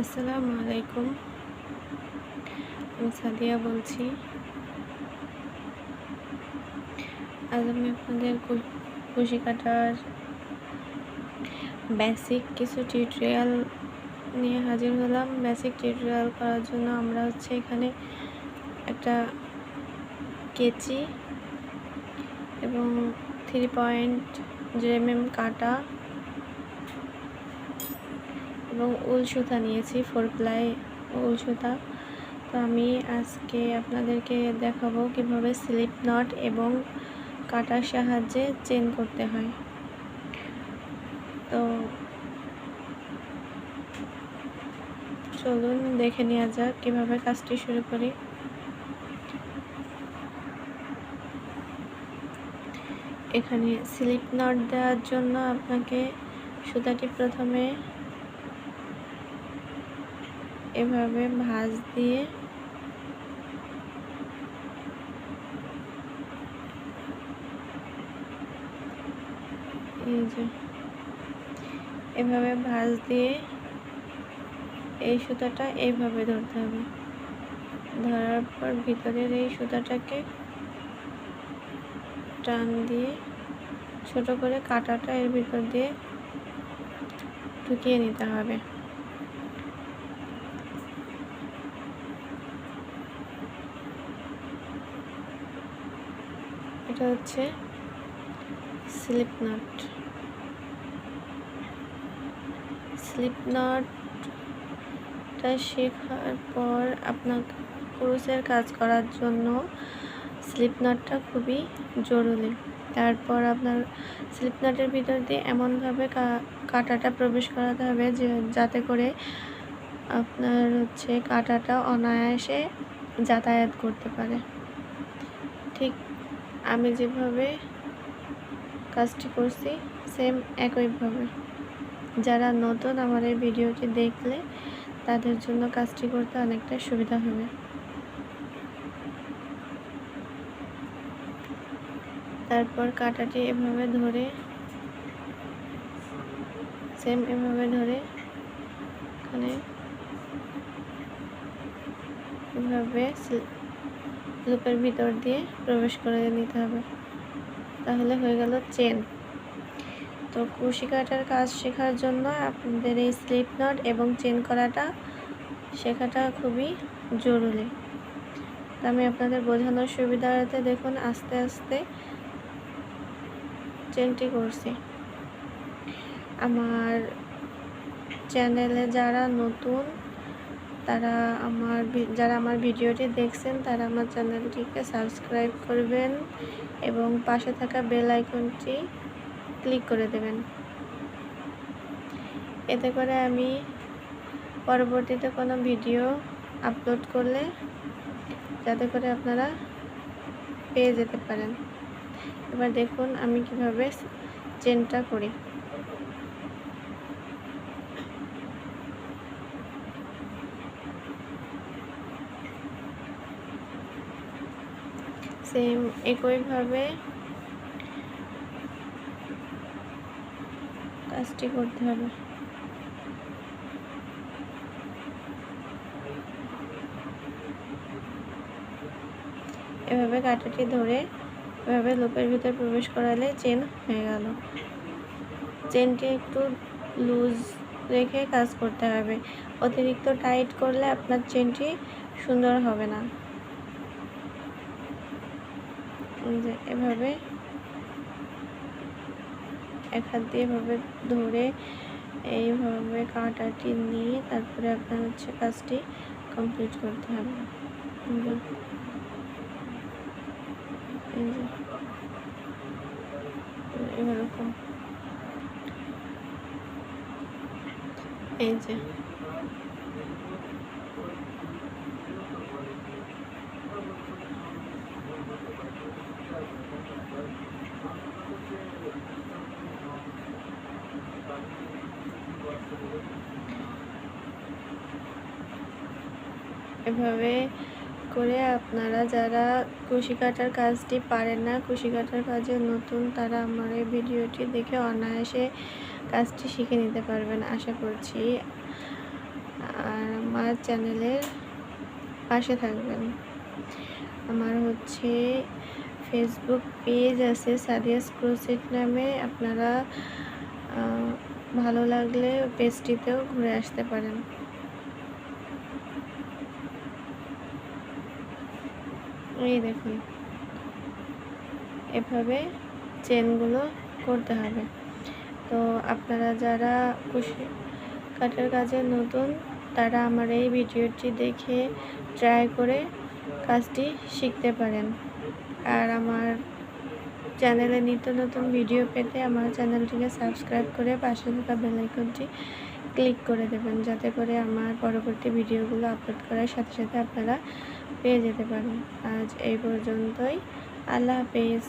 আসসালামু আলাইকুম। আমি সাদিয়া বলছি। আজ আমি আপনাদের কুশি কাটার বেসিক কিছু টিউটোরিয়াল নিয়ে হাজির হলাম। বেসিক টিউটোরিয়াল করার জন্য আমরা হচ্ছে এখানে একটা কেচি এবং থ্রি পয়েন্ট জেএমএম কাটা এবং উল সুতা নিয়েছি, ফোর প্লাই উল সুতা তো আমি আজকে আপনাদেরকে দেখাবো কীভাবে স্লিপ নট এবং কাটার সাহায্যে চেন করতে হয়। তো চলুন দেখে নেওয়া যাক কীভাবে কাজটি শুরু করি। এখানে স্লিপ নট দেওয়ার জন্য আপনাকে সুতাটি প্রথমে এভাবে ভাঁজ দিয়ে এভাবে ভাঁজ দিয়ে এই সুতাটা এইভাবে ধরতে হবে। ধরার পর ভিতরের এই সুতাটাকে টান দিয়ে ছোট করে কাটাটা এর ভিতর দিয়ে ঢুকিয়ে নিতে হবে। এটা হচ্ছে স্লিপ নট স্লিপ নটটা শেখার পর আপনার ক্রুসের কাজ করার জন্য স্লিপ নটটা খুবই জরুরি। তারপর আপনার স্লিপ নটের ভিতর দিয়ে এমনভাবে কাটাটা প্রবেশ করাতে হবে যে, যাতে করে আপনার হচ্ছে কাটাটা অনায়াসে যাতায়াত করতে পারে। ঠিক আমি যেভাবে কাজটি করছি সেম একইভাবে যারা নতুন আমার এই ভিডিওটি দেখলে, তাদের জন্য কাজটি করতে অনেকটা সুবিধা হবে। তারপর কাটাটি এভাবে ধরে সেম এভাবে ধরে, এখানে এভাবে লুপের ভিতর দিয়ে প্রবেশ করে নিতে হবে। তাহলে হয়ে গেল চেন। তো কুশি কাটার কাজ শেখার জন্য আপনাদের এই স্লিপ নট এবং চেন করাটা শেখাটা খুবই জরুরি। আমি আপনাদের বোঝানোর সুবিধার্থে দেখুন, আস্তে আস্তে চেনটি করছি। আমার চ্যানেলে যারা নতুন তারা আমার যারা আমার ভিডিওটি দেখছেন, তারা আমার চ্যানেলটিকে সাবস্ক্রাইব করবেন এবং পাশে থাকা বেল আইকনটি ক্লিক করে দেবেন। এতে করে আমি পরবর্তীতে কোনো ভিডিও আপলোড করলে যাতে করে আপনারা পেয়ে যেতে পারেন। এবার দেখুন আমি কীভাবে চেনটা করি। সেম একইভাবে কাজটি করতে হবে। এভাবে কাটাটি ধরে, এভাবে লোপের ভিতরে প্রবেশ করালে চেন হয়ে গেল। চেনটি একটু লুজ রেখে কাজ করতে হবে। অতিরিক্ত টাইট করলে আপনার চেনটি সুন্দর হবে না। যে এভাবে এক হাত দিয়ে এভাবে ধরে এইভাবে কাঁটাটি নিয়ে তারপরে আপনার হচ্ছে কাজটি কমপ্লিট করতে হবে। এই যে এভাবে করে আপনারা যারা কুশি কাটার কাজটি পারেন না কুশি কাটার কাজে নতুন, তারা আমার এই ভিডিওটি দেখে অনায়াসে কাজটি শিখে নিতে পারবেন, আশা করছি। আর আমার চ্যানেলের পাশে থাকবেন। আমার হচ্ছে ফেসবুক পেজ আছে সাদিয়াস ক্রোসেট নামে। আপনারা ভালো লাগলে পেজটিতেও ঘুরে আসতে পারেন। এই দেখুন। এভাবে চেনগুলো করতে হবে। তো আপনারা যারা কুশি কাটার কাজে নতুন, তারা আমার এই ভিডিওটি দেখে ট্রাই করে কাজটি শিখতে পারেন। আর আমার চ্যানেলে নিত্য নতুন ভিডিও পেতে আমার চ্যানেলটিকে সাবস্ক্রাইব করে পাশে থাকা বেলাইকনটি ক্লিক করে দেবেন। যাতে করে আমার পরবর্তী ভিডিওগুলো আপলোড করার সাথে সাথে আপনারা পেয়ে যেতে পারেন। আজ এই পর্যন্তই। আল্লাহ হাফেজ।